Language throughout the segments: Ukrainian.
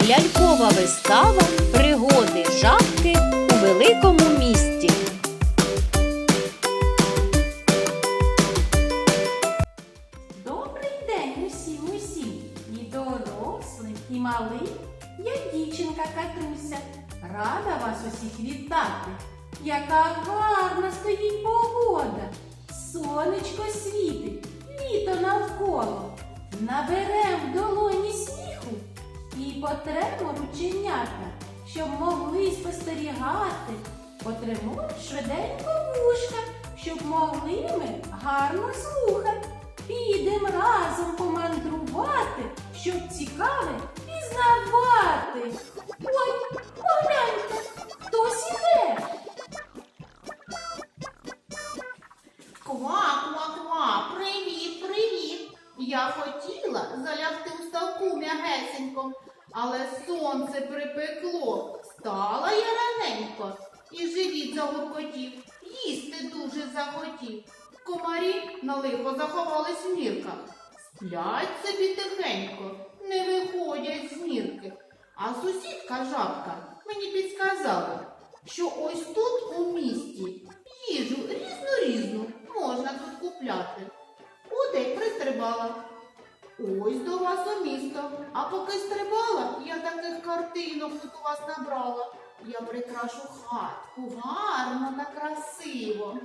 Лялькова вистава Пригоди жабки у великому місті. Добрий день усім усім, і дорослим, і малим. Я дівчинка Катруся. Рада вас усіх вітати. Яка гарна стоїть погода. Сонечко світить, літо навколо. Наберем в долоні сміху і потребу рученята, щоб могли спостерігати. Потремо швиденько вушка, щоб могли ми гарно слухати. Підемо разом помандрувати, щоб цікаве пізнавати. Сонце припекло. Встала я раненько і живіт загуркотів, їсти дуже захотів. Комарі на лихо заховались в нірках. Сплять собі тихенько, не виходять з нірки. А сусідка жабка мені підсказала, що ось тут у місті їжу різну-різну можна тут купляти. От пристрибала. Ось до вас у місто. А поки стрибала, я таких картинок тут у вас набрала. Я прикрашу хатку гарно та красиво.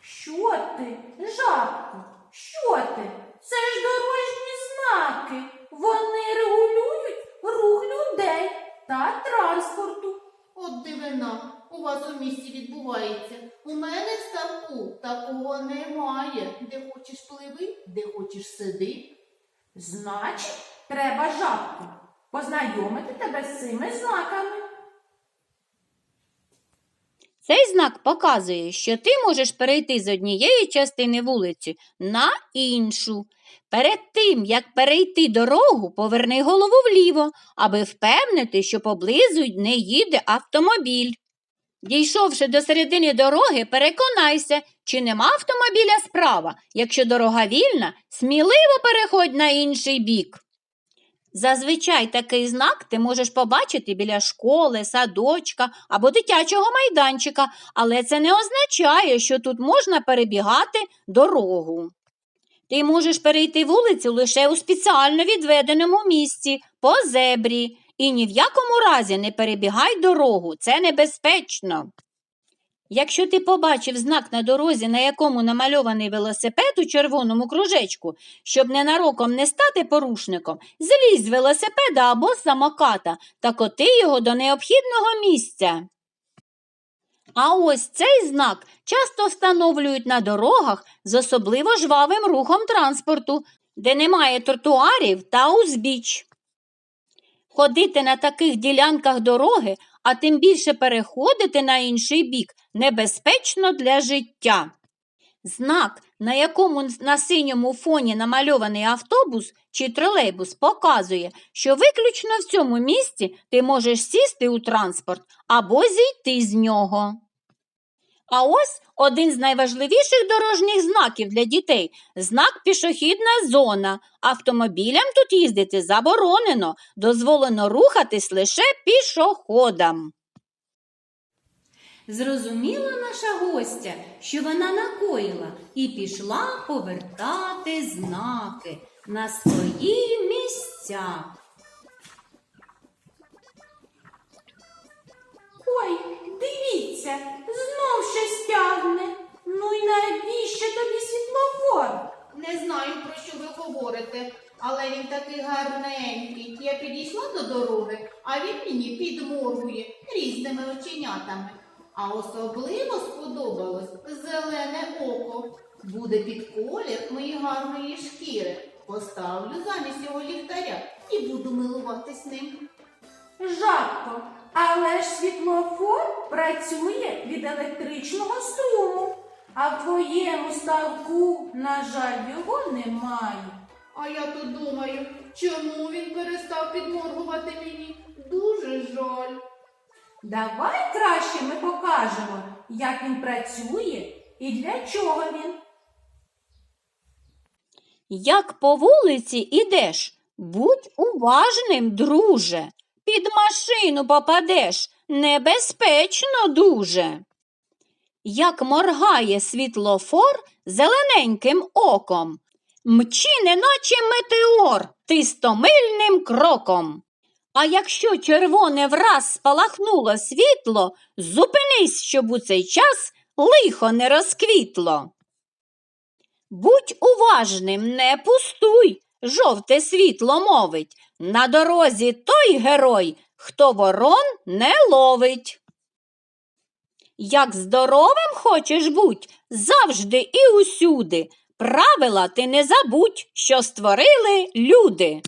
Що ти, жабко? Що ти? Це ж дорожні знаки. Вони регулюють рух людей та транспорту. От дивина, у вас у місті відбувається. У мене в ставку такого немає. Де хочеш пливи, де хочеш сиди. Значить, треба жабку познайомити тебе з цими знаками. Цей знак показує, що ти можеш перейти з однієї частини вулиці на іншу. Перед тим, як перейти дорогу, поверни голову вліво, аби впевнити, що поблизу не їде автомобіль. Дійшовши до середини дороги, переконайся, чи нема автомобіля справа. Якщо дорога вільна, сміливо переходь на інший бік. Зазвичай такий знак ти можеш побачити біля школи, садочка або дитячого майданчика, але це не означає, що тут можна перебігати дорогу. Ти можеш перейти вулицю лише у спеціально відведеному місці по зебрі, і ні в якому разі не перебігай дорогу, це небезпечно. Якщо ти побачив знак на дорозі, на якому намальований велосипед у червоному кружечку, щоб ненароком не стати порушником, злізь з велосипеда або з самоката та коти його до необхідного місця. А ось цей знак часто встановлюють на дорогах з особливо жвавим рухом транспорту, де немає тротуарів та узбіч. Ходити на таких ділянках дороги, а тим більше переходити на інший бік, небезпечно для життя. Знак, на якому на синьому фоні намальований автобус чи тролейбус, показує, що виключно в цьому місці ти можеш сісти у транспорт або зійти з нього. А ось один з найважливіших дорожніх знаків для дітей знак пішохідна зона. Автомобілям тут їздити заборонено, дозволено рухатись лише пішоходам. Зрозуміла наша гостя, що вона накоїла, і пішла повертати знаки на свої місця. Ой, дивіться, але такий гарненький. Я підійшла до дороги, а він мені підморгує різними оченятами. А особливо сподобалось зелене око. Буде під колір моєї гарної шкіри. Поставлю замість його ліхтаря і буду милуватись ним. Жабко, але ж світлофор працює від електричного струму, а в твоєму ставку, на жаль, його немає. А я тут думаю, чому він перестав підморгувати мені? Дуже жаль. Давай краще ми покажемо, як він працює і для чого він. Як по вулиці ідеш, Будь уважним, друже. Під машину попадеш небезпечно дуже. Як моргає світлофор зелененьким оком, мчи неначе метеор тистомильним кроком. А якщо червоне враз спалахнуло світло, зупинись, щоб у цей час лихо не розквітло. Будь уважним, не пустуй, жовте світло мовить. На дорозі той герой, хто ворон не ловить. Як здоровим хочеш буть, завжди і усюди. Правила ти не забудь, що створили люди.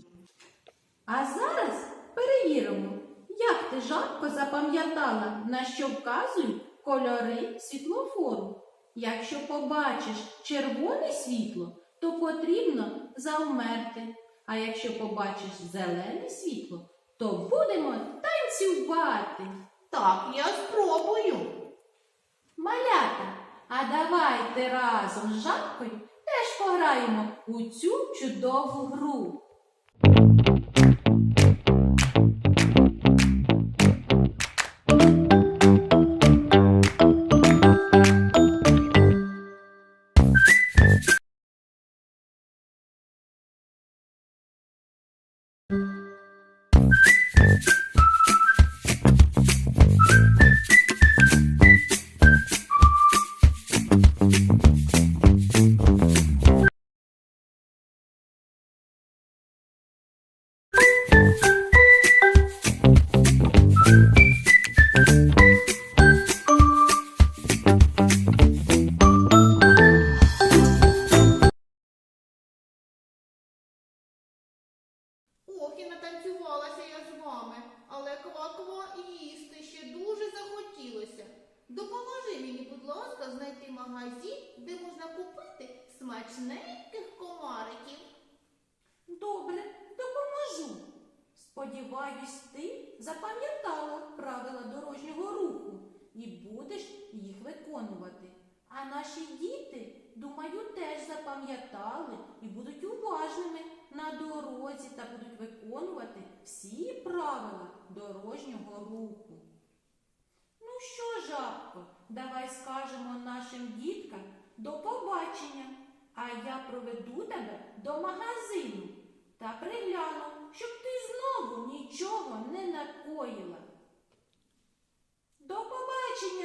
А зараз перевіримо, як ти жабко запам'ятала, на що вказують кольори світлофору. Якщо побачиш червоне світло, то потрібно завмерти. А якщо побачиш зелене світло, то будемо танцювати. Так, я спробую. Малята, а давайте разом з жабкою пограємо у цю чудову гру. Магазин, де можна купити смачненьких комариків. Добре, допоможу. Сподіваюсь, ти запам'ятала правила дорожнього руху і будеш їх виконувати. А наші діти, думаю, теж запам'ятали і будуть уважними на дорозі та будуть виконувати всі правила дорожнього руху. Ну що, жабко, давай скажемо нашим діткам до побачення, а я проведу тебе до магазину та пригляну, щоб ти знову нічого не накоїла. До побачення!